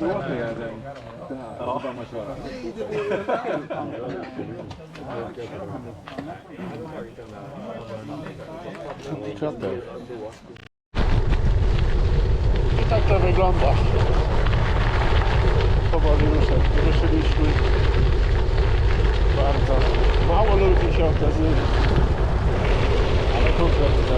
Złoty jeden. Tak. I tak to wygląda. Powoli ruszę- ruszyliśmy. Bardzo mało ludzi się okazuje. Ale konkretnie za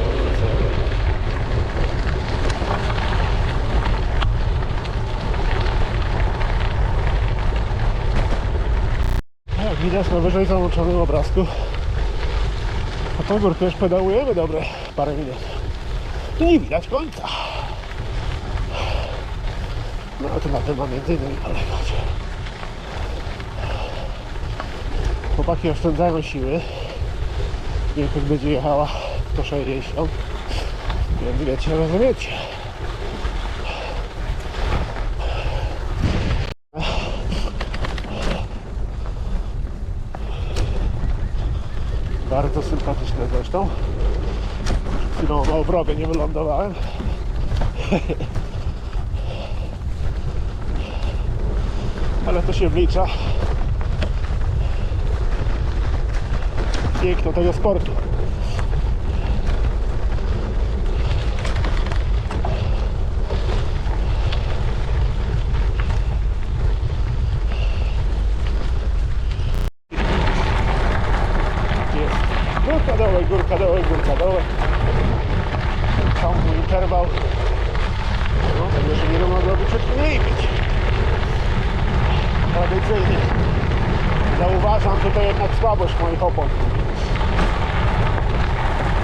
widać na wyżej załączonym obrazku a tą górkę już pedałujemy dobre parę minut. I nie widać końca. No to na tym ma między innymi polegać. Chłopaki oszczędzają siły. Większość będzie jechała po 60. Więc wiecie, rozumiecie. Bardzo sympatyczne zresztą. Chwilą na obrowie nie wylądowałem. Ale to się wlicza. Piękno tego sportu. Zauważam tutaj jednak słabość moich opon.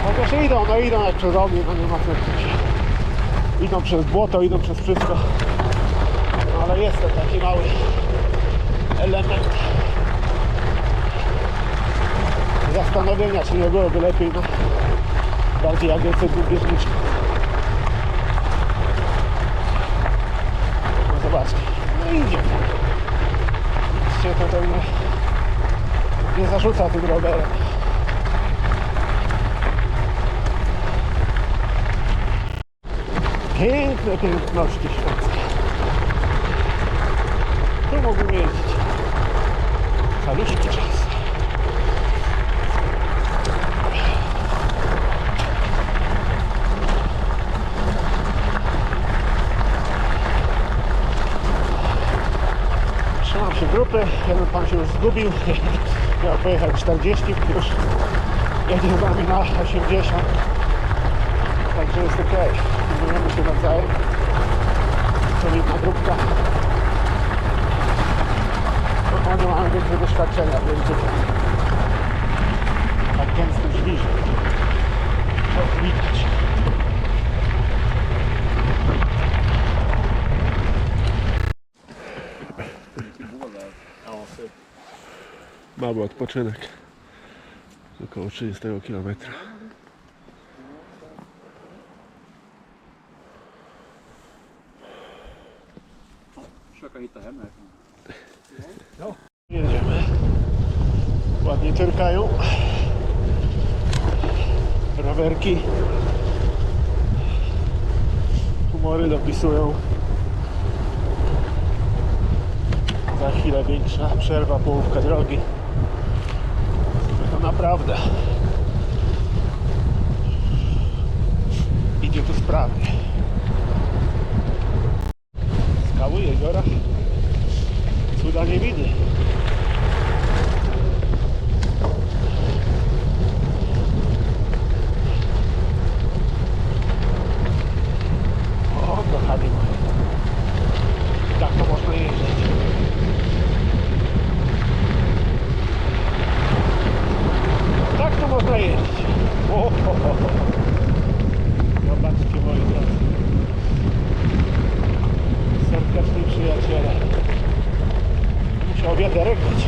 Chociaż idą, no idą jak przez ogień, no nie ma co. Idą przez błoto, idą przez wszystko. No, ale jest to taki mały element zastanowienia, czy nie byłoby lepiej no, bardziej agresywnym bieżniczym. No zobaczcie, no idzie. Się tutaj zarzuca tym rowerem. Piękne piękności szwedzkie. Tu mógłbym jeździć. Caluszki czas. Trzymam się grupy, jeden pan się już zgubił, miał pojechać 40, już jedzie z nami na 80, także jest ok, pilnujemy się nawzajem, solidna grupka. No, oni mają więcej doświadczenia, więc tak gęstym żwiżem. To widać. Mały odpoczynek. Około 30 km. Jedziemy. Ładnie tyrkają. Rowerki. Humory dopisują. Za chwilę większa przerwa, połówka drogi. To naprawdę idzie tu sprawnie. Skały jeziora cuda nie widy. O, kochani moi. Tak to można jeździć. Tak to można ho. Zobaczcie moi drodzy. Serdeczni przyjaciele. Musiał wiaderek być.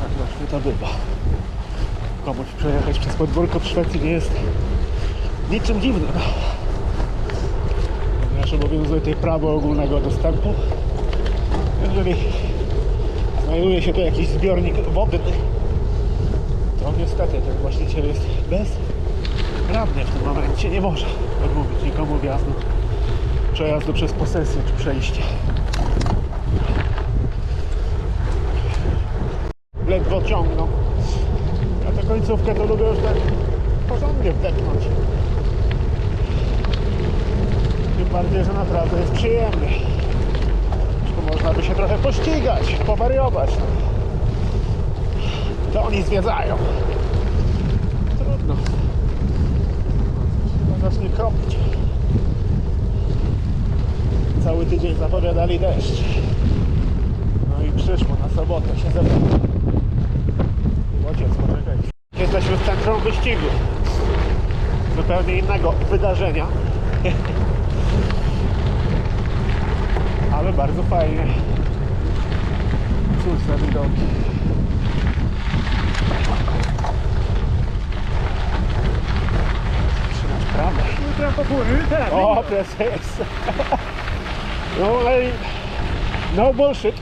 Tak właśnie to bywa. Komuś przejechać przez podwórko w Szwecji nie jest niczym dziwnym. Ponieważ obowiązuje tutaj prawo ogólnego dostępu. Jeżeli znajduje się tu jakiś zbiornik wodny, to niestety ten właściciel jest bezprawny w tym momencie. Nie może odmówić nikomu wjazdu, przejazdu przez posesję czy przejście. Ledwo ciągną. Końcówkę to lubię już tak porządnie wdepnąć. Tym bardziej, że naprawdę jest przyjemnie. Tu można by się trochę pościgać, powariować. To oni zwiedzają. Trudno. Chyba zacznie kropić. Cały tydzień zapowiadali deszcz. No i przyszło na sobotę się zebrał. Ojciec, poczekaj. Jesteśmy w centrum wyścigu. Zupełnie innego wydarzenia. Ale bardzo fajnie. Cóż za widoki. Trzymać prawo. Jutro po góry, tak. O. No, ej, no bullshit.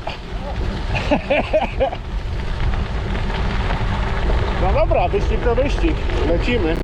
No dobra, wyścig to wyścig. Lecimy.